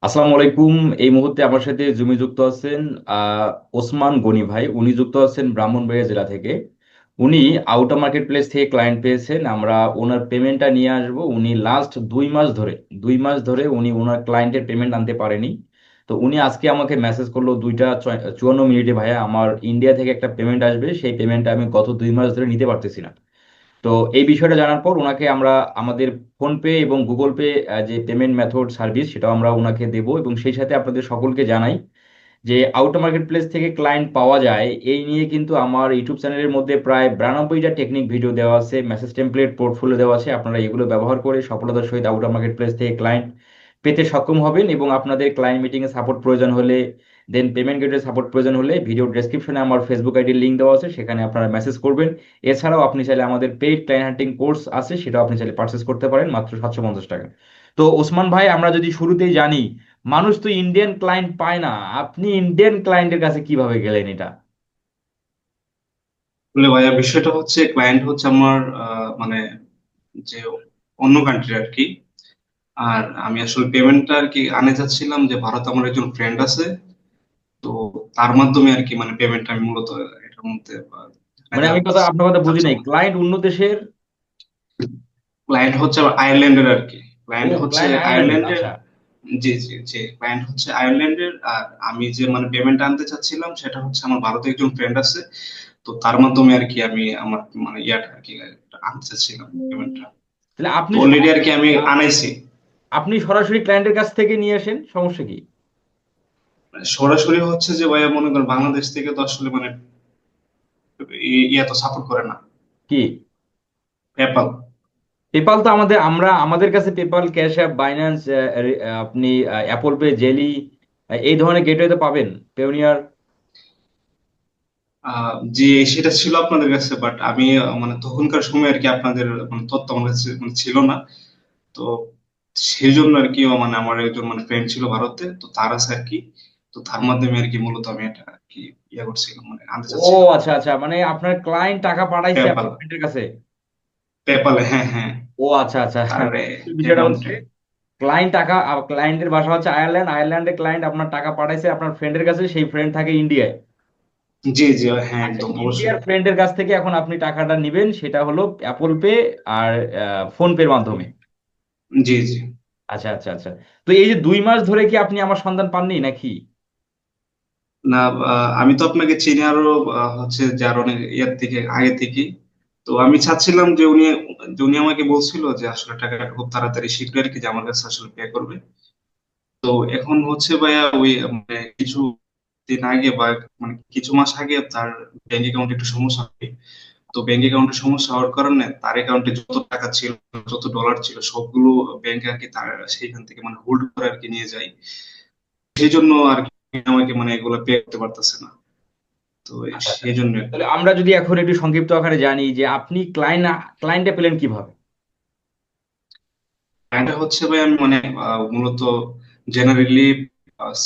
আসসালামু আলাইকুম। এই মুহূর্তে আমার সাথে জুমি যুক্ত আছেন ওসমান গনি ভাই। উনি যুক্ত আছেন ব্রাহ্মণবাড়িয়া জেলা থেকে। উনি আউটা মার্কেট প্লেস থেকে ক্লায়েন্ট পেয়েছেন। আমরা ওনার পেমেন্টটা নিয়ে আসব। উনি লাস্ট দুই মাস ধরে, দুই মাস ধরে উনি ওনার ক্লায়েন্টের পেমেন্ট আনতে পারেনি। তো উনি আজকে আমাকে মেসেজ করল দুইটা চুয়া- চুয়ান্ন মিনিটে ভাইয়া, আমার ইন্ডিয়া থেকে একটা পেমেন্ট আসবে। সেই পেমেন্টটা আমি গত দুই মাস ধরে নিতে পারতেছি না। তো এই বিষয়টা জানার পর ওনাকে আমরা আমাদের ফোনপে এবং গুগল পে যে পেমেন্ট মেথড সার্ভিস সেটাও আমরা ওনাকে দেব এবং সেই সাথে আপনাদের সকলকে জানাই যে আউট মার্কেট প্লেস থেকে ক্লায়েন্ট পাওয়া যায়, এই নিয়ে কিন্তু আমার ইউটিউব চ্যানেলের মধ্যে প্রায় বিরানব্বইটা টেকনিক ভিডিও দেওয়া আছে মেসেজ টেমপ্লেট পোর্টফোলিও দেওয়া আছে, আপনারা এগুলো ব্যবহার করে সফলতার সহিত আউট মার্কেট প্লেস থেকে ক্লায়েন্ট পেতে সক্ষম হবেন এবং আপনাদের ক্লায়েন্ট মিটিং এ সাপোর্ট প্রয়োজন হলে দেন পেমেন্ট গেটের সাপোর্ট প্রয়োজন হলে ভিডিও ডেসক্রিপশনে আমার ফেসবুক আইডির লিঙ্ক দেওয়া আছে, সেখানে আপনারা মেসেজ করবেন। এছাড়াও আপনি চাইলে আমাদের পেইড ক্লায়েন্ট হান্টিং কোর্স আছে, সেটাও আপনি চাইলে পারচেস করতে পারেন, মাত্র সাতশো পঞ্চাশ টাকা। তো ওসমান ভাই, আমরা যদি শুরুতেই জানি, মানুষ তো ইন্ডিয়ান ক্লায়েন্ট পায় না, আপনি ইন্ডিয়ান ক্লায়েন্টের কাছে কীভাবে গেলেন এটা? বলে ভাইয়া, বিষয়টা হচ্ছে ক্লায়েন্ট হচ্ছে আমার মানে যে অন্য কান্ট্রি আর কি আর আমি আসলে পেমেন্টটা আর কি আনে যাচ্ছিলাম যে ভারত আমার একজন ফ্রেন্ড আছে। তো তার মাধ্যমে আর কি মানে পেমেন্টটা আমি মূলত এটার মধ্যে মানে আমি কথা আপনার কথা বুঝি নাই। ক্লায়েন্ট অন্য দেশের? ক্লায়েন্ট হচ্ছে আয়ারল্যান্ডের আর কি ক্লায়েন্ট হচ্ছে আয়ারল্যান্ডের আচ্ছা। জি জি জি ক্লায়েন্ট হচ্ছে আয়ারল্যান্ডের আর আমি যে মানে পেমেন্ট আনতে চাচ্ছিলাম সেটা হচ্ছে আমার ভারতে একজন ফ্রেন্ড আছে। তো তার মাধ্যমে আর কি আমি আমার মানে ইয়াটা আর কি আনতে চাচ্ছিলাম পেমেন্টটা তাহলে আপনি অলরেডি আর কি আমি আনাইছি। আপনি সরাসরি ক্লায়েন্টের কাছ থেকে নিয়ে আসেন সমস্যা কি? মানে সরাসরি হচ্ছে যে ভাইয়া মনে করেন বাংলাদেশ থেকে তো আসলে মানে ইয়া তো সাপোর্ট করে না। কি? পেপাল পেপাল তো আমাদের আমরা আমাদের কাছে পেপাল ক্যাশ অ্যাপ বাইন্যান্স আপনি অ্যাপল পে জেলি এই ধরনের গেটওয়ে তো পাবেন পেওনিয়ার জি সেটা ছিল আপনাদের কাছে বাট আমি মানে তখনকার সময় আর কি আপনাদের মানে তথ্য আমার কাছে মানে ছিল না। তো সেই জন্য আর কি মানে আমার একজন মানে ফ্রেন্ড ছিল ভারতে তো তার আছে আর কি তো তার মাধ্যমে আর কি মূলত আমি এটা আর কি ইয়া করছিলাম মানে আনতে ও চাচ্ছিলাম। আচ্ছা আচ্ছা মানে আপনার ক্লায়েন্ট টাকা পাঠাইছে আপনার ক্লায়েন্টের কাছে? পেপালে হ্যাঁ হ্যাঁ। ও আচ্ছা আচ্ছা। আর বিষয়টা হচ্ছে ক্লায়েন্ট টাকা ক্লায়েন্টের বাসা হচ্ছে আয়ারল্যান্ড আয়ারল্যান্ডের ক্লায়েন্ট আপনার টাকা পাঠাইছে আপনার ফ্রেন্ডের কাছে সেই ফ্রেন্ড থাকে ইন্ডিয়ায় জি জি হ্যাঁ আচ্ছা একদম অবশ্যই। ইন্ডিয়ার ফ্রেন্ডের কাছ থেকে এখন আপনি টাকাটা নিবেন সেটা হলো অ্যাপল পে আর ফোন পের মাধ্যমে। জি জি। আচ্ছা আচ্ছা আচ্ছা। তো এই যে দুই মাস ধরে কি আপনি আমার সন্ধান পাননি নাকি? না আমি তো আপনাকে চিনি আরও হচ্ছে যার অনেক ইয়ার থেকে আগে থেকে। তো আমি চাচ্ছিলাম যে উনি উনি আমাকে বলছিল যে আসলে টাকাটা খুব তাড়াতাড়ি শীঘ্রই আর কি যে আমার কাছে আসলে পে করবে। তো এখন হচ্ছে ভাইয়া ওই মানে কিছু দিন আগে বা মানে কিছু মাস আগে তার ব্যাংক অ্যাকাউন্টে একটু সমস্যা হয়। তো ব্যাংক অ্যাকাউন্টে সমস্যা হওয়ার কারণে তার অ্যাকাউন্টে যত টাকা ছিল যত ডলার ছিল সবগুলো ব্যাংক আর কি তার সেইখান থেকে মানে হোল্ড করে আর কি নিয়ে যায়। সেই জন্য আর কি আমাকে মানে এগুলো পে করতে পারতেছে না। তো সেই জন্য তাহলে আমরা যদি এখন একটু সংক্ষিপ্ত আকারে জানি যে আপনি ক্লায়েন্ট ক্লায়েন্টে পেলেন কীভাবে? এটা হচ্ছে ভাই আমি মানে মূলত জেনারেলি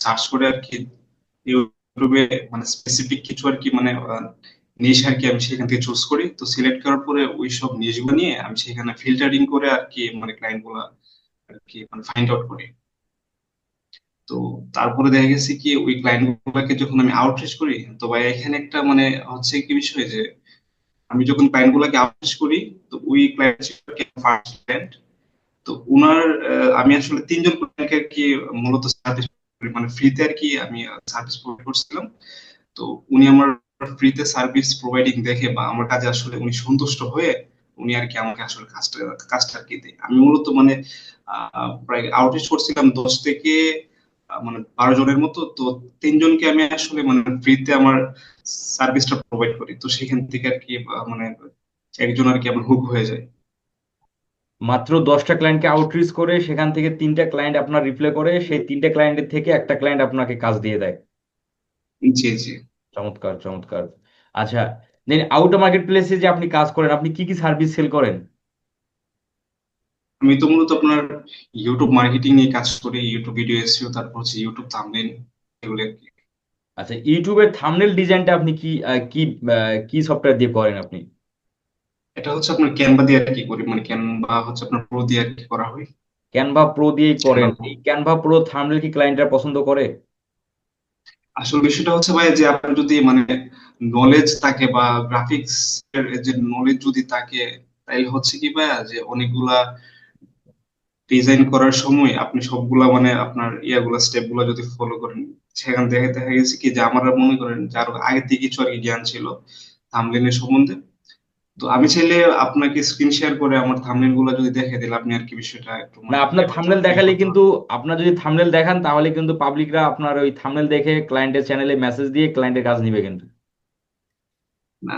সার্চ করে আর কি ইউটিউবে মানে স্পেসিফিক কিছু আর কি মানে আর কি আমি সেখান থেকে চুজ করি। তো সিলেক্ট করার পরে ওই সব নিয়ে আমি সেখানে ফিল্টারিং করে আর কি মানে ক্লায়েন্টগুলা আর কি মানে ফাইন্ড আউট করি। তো তারপরে দেখা গেছে কি ওই ক্লায়েন্ট গুলাকে যখন আমি আউটরিচ করি তো ভাই এখানে একটা মানে হচ্ছে কি বিষয় যে আমি যখন ক্লায়েন্ট গুলাকে আউটরিচ করি তো ওই ক্লায়েন্ট ফার্স্ট ক্লায়েন্ট তো আহ, আমি আসলে তিনজন ক্লায়েন্টকে কি মূলত সার্ভিস মানে ফ্রিতে আর কি আমি সার্ভিস প্রোভাইড করছিলাম। তো উনি আমার ফ্রিতে সার্ভিস প্রোভাইডিং দেখে বা আমার কাজে আসলে উনি সন্তুষ্ট হয়ে উনি আর কি আমাকে আসলে কাজটা কাজটা কি দেয়। আমি মূলত মানে প্রায় আউটরিচ করছিলাম দশ থেকে মানে বারো জনের মতো। তো তিনজনকে আমি আসলে মানে ফ্রিতে আমার সার্ভিসটা প্রোভাইড করি। তো সেখান থেকে আর কি মানে একজন আর কি আমার হুক হয়ে যায়। মাত্র দশটা ক্লায়েন্টকে আউটরিচ করে সেখান থেকে তিনটা ক্লায়েন্ট আপনার রিপ্লাই করে সেই তিনটা ক্লায়েন্টের থেকে একটা ক্লায়েন্ট আপনাকে কাজ দিয়ে দেয়। জি জি। চমৎকার চমৎকার। আচ্ছা আউট মার্কেট প্লেসে যে আপনি কাজ করেন আপনি কি কি সার্ভিস সেল করেন? আমি তো মূলত আপনার ইউটিউব মার্কেটিং নিয়ে কাজ করি ইউটিউব ভিডিও এসইও তারপর হচ্ছে ইউটিউব থাম্বনেল এগুলো। আচ্ছা ইউটিউবের থাম্বনেল ডিজাইনটা আপনি কি কি কি সফটওয়্যার দিয়ে করেন আপনি? এটা হচ্ছে আপনার ক্যানভা দিয়ে আর কি করি মানে ক্যানভা হচ্ছে আপনার প্রো দিয়ে আর কি করা হয়। ক্যানভা প্রো দিয়েই করেন। এই ক্যানভা প্রো থাম্বনেল কি ক্লায়েন্টরা পছন্দ করে? আসল বিষয়টা হচ্ছে ভাই যে আপনার যদি মানে নলেজ থাকে বা গ্রাফিক্স এর যে নলেজ যদি থাকে, তাইলে হচ্ছে কি ভাইয়া যে অনেকগুলা ডিজাইন করার সময় আপনি সবগুলা মানে আপনার ইয়াগুলা স্টেপগুলা যদি ফলো করেন, সেখান থেকে দেখা গেছে কি যে আমার মনে করেন যে আরও আগে থেকে কিছু আর কি জ্ঞান ছিল থামলিনের সম্বন্ধে। তো আমি চাইলে আপনাকে স্ক্রিন শেয়ার করে আমার থাম্বনেলগুলো যদি দেখে দিলে আপনি আর কি বিষয়টা একটু না আপনার থাম্বনেল দেখালে কিন্তু আপনার যদি থাম্বনেল দেখান তাহলে কিন্তু পাবলিকরা আপনার ওই থাম্বনেল দেখে ক্লায়েন্টের চ্যানেলে মেসেজ দিয়ে ক্লায়েন্টের কাজ নিবে কিন্তু। না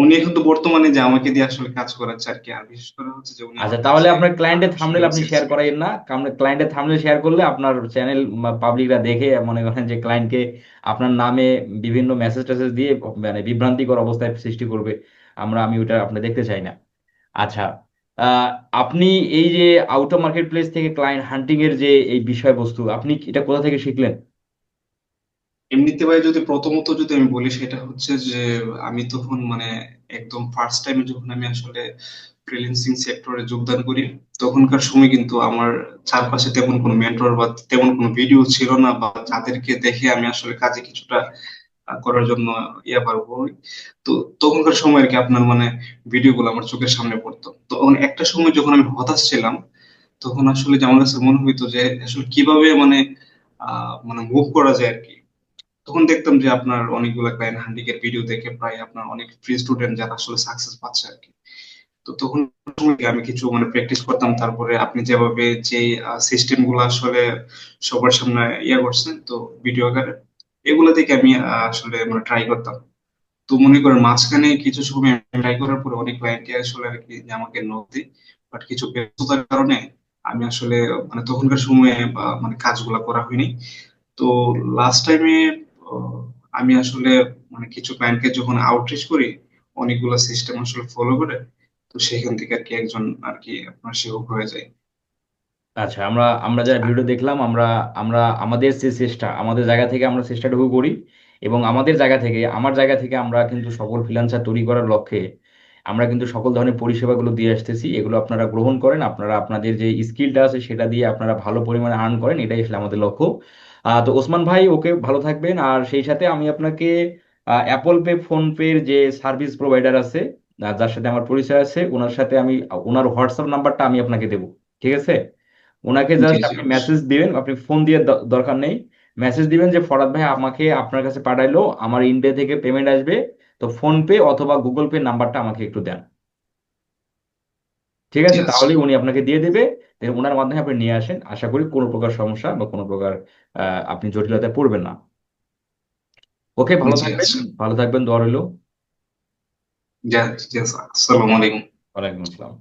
উনি কিন্তু বর্তমানে যে আমাকে দিয়ে আসলে কাজ করাচ্ছে আর কি আর বিশেষ করে হচ্ছে যে উনি আচ্ছা তাহলে আপনার ক্লায়েন্টের থাম্বনেল আপনি শেয়ার করাইন না। কারণ ক্লায়েন্টের থাম্বনেল শেয়ার করলে আপনার চ্যানেল পাবলিকরা দেখে মনে করেন যে ক্লায়েন্টকে আপনার নামে বিভিন্ন মেসেজ টেসেজ দিয়ে মানে বিভ্রান্তিকর অবস্থায় সৃষ্টি করবে। আমরা, আমি ওটা আপনি দেখতে চাই না। আচ্ছা আপনি এই যে আউট অফ মার্কেট প্লেস থেকে ক্লায়েন্ট হান্টিং এর যে এই বিষয়বস্তু, আপনি এটা কোথা থেকে শিখলেন? এমনিতে ভাই, যদি প্রথমত যদি আমি বলি, সেটা হচ্ছে যে আমি তখন মানে একদম ফার্স্ট টাইমে যখন আমি আসলে ফ্রিল্যান্সিং সেক্টরে যোগদান করি, তখনকার সময় কিন্তু আমার চারপাশে তেমন কোনো মেন্টর বা তেমন কোনো ভিডিও ছিল না বা যাদেরকে দেখে আমি আসলে কাজে কিছুটা করার জন্য ইয়া পারব। তো তখনকার সময় আর কি আপনার মানে ভিডিও গুলো আমার চোখের সামনে পড়তো। তো একটা সময় যখন আমি হতাশ ছিলাম, তখন আসলে আমার কাছে মনে হইতো যে আসলে কীভাবে মানে মানে মুভ করা যায় আর কি। তখন দেখতাম যে আপনার অনেকগুলো ক্লায়েন্ট হান্ডিকের ভিডিও দেখে প্রায় আপনার অনেক ফ্রি স্টুডেন্ট যারা আসলে সাকসেস পাচ্ছে আর কি। তো তখন আমি কিছু মানে প্র্যাকটিস করতাম, তারপরে আপনি যেভাবে যে সিস্টেমগুলো আসলে সবার সামনে ইয়ে করছেন, তো ভিডিও আকারে। এগুলো থেকে আমি আসলে মানে ট্রাই করতাম। তো মনে করেন মাঝখানে কিছু সময় ট্রাই করার পরে অনেক ক্লায়েন্টকে আসলে আর কি আমাকে নক দিই বাট কিছু ব্যস্ততার কারণে আমি আসলে মানে তখনকার সময়ে মানে কাজগুলা করা হয়নি। তো লাস্ট টাইমে আমি আসলে মানে কিছু ক্লায়েন্টকে যখন আউটরিচ করি, অনেকগুলো সিস্টেম আসলে ফলো করে, তো সেখান থেকে আর কি একজন আর কি আপনার সেবক হয়ে যায়। আচ্ছা আমরা আমরা যারা ভিডিও দেখলাম আমরা আমরা আমাদের যে চেষ্টা আমাদের জায়গা থেকে আমরা চেষ্টাটুকু করি এবং আমাদের জায়গা থেকে আমার জায়গা থেকে আমরা কিন্তু সকল ফ্রিল্যান্সার তৈরি করার লক্ষ্যে আমরা কিন্তু সকল ধরনের পরিষেবাগুলো দিয়ে আসতেছি। এগুলো আপনারা গ্রহণ করেন আপনারা আপনাদের যে স্কিলটা আছে সেটা দিয়ে আপনারা ভালো পরিমাণে আর্ন করেন এটাই আসলে আমাদের লক্ষ্য। আহ, তো ওসমান ভাই ওকে ভালো থাকবেন। আর সেই সাথে আমি আপনাকে অ্যাপল পে ফোন পের যে সার্ভিস প্রোভাইডার আছে যার সাথে আমার পরিচয় আছে ওনার সাথে আমি ওনার হোয়াটসঅ্যাপ নাম্বারটা আমি আপনাকে দেবো। ঠিক আছে? ওনাকে জাস্ট আপনি মেসেজ দিবেন আপনি ফোন দিয়ে দরকার নেই। মেসেজ দিবেন যে ফরাদ ভাই আমাকে আপনার কাছে পাঠাইলো আমার ইন্ডিয়া থেকে পেমেন্ট আসবে। তো ফোন পে অথবা গুগল পে নাম্বারটা আমাকে একটু দেন। ঠিক আছে? তাহলে উনি আপনাকে দিয়ে দেবে। ওনার মাধ্যমে আপনি নিয়ে আসেন। আশা করি কোনো প্রকার সমস্যা বা কোনো প্রকার আহ, আপনি জটিলতায় পড়বেন না। ওকে ভালো থাকবেন। ভালো থাকবেন দোয়া রইল। আসসালামু আলাইকুম। ওয়ালাইকুম আসসালাম।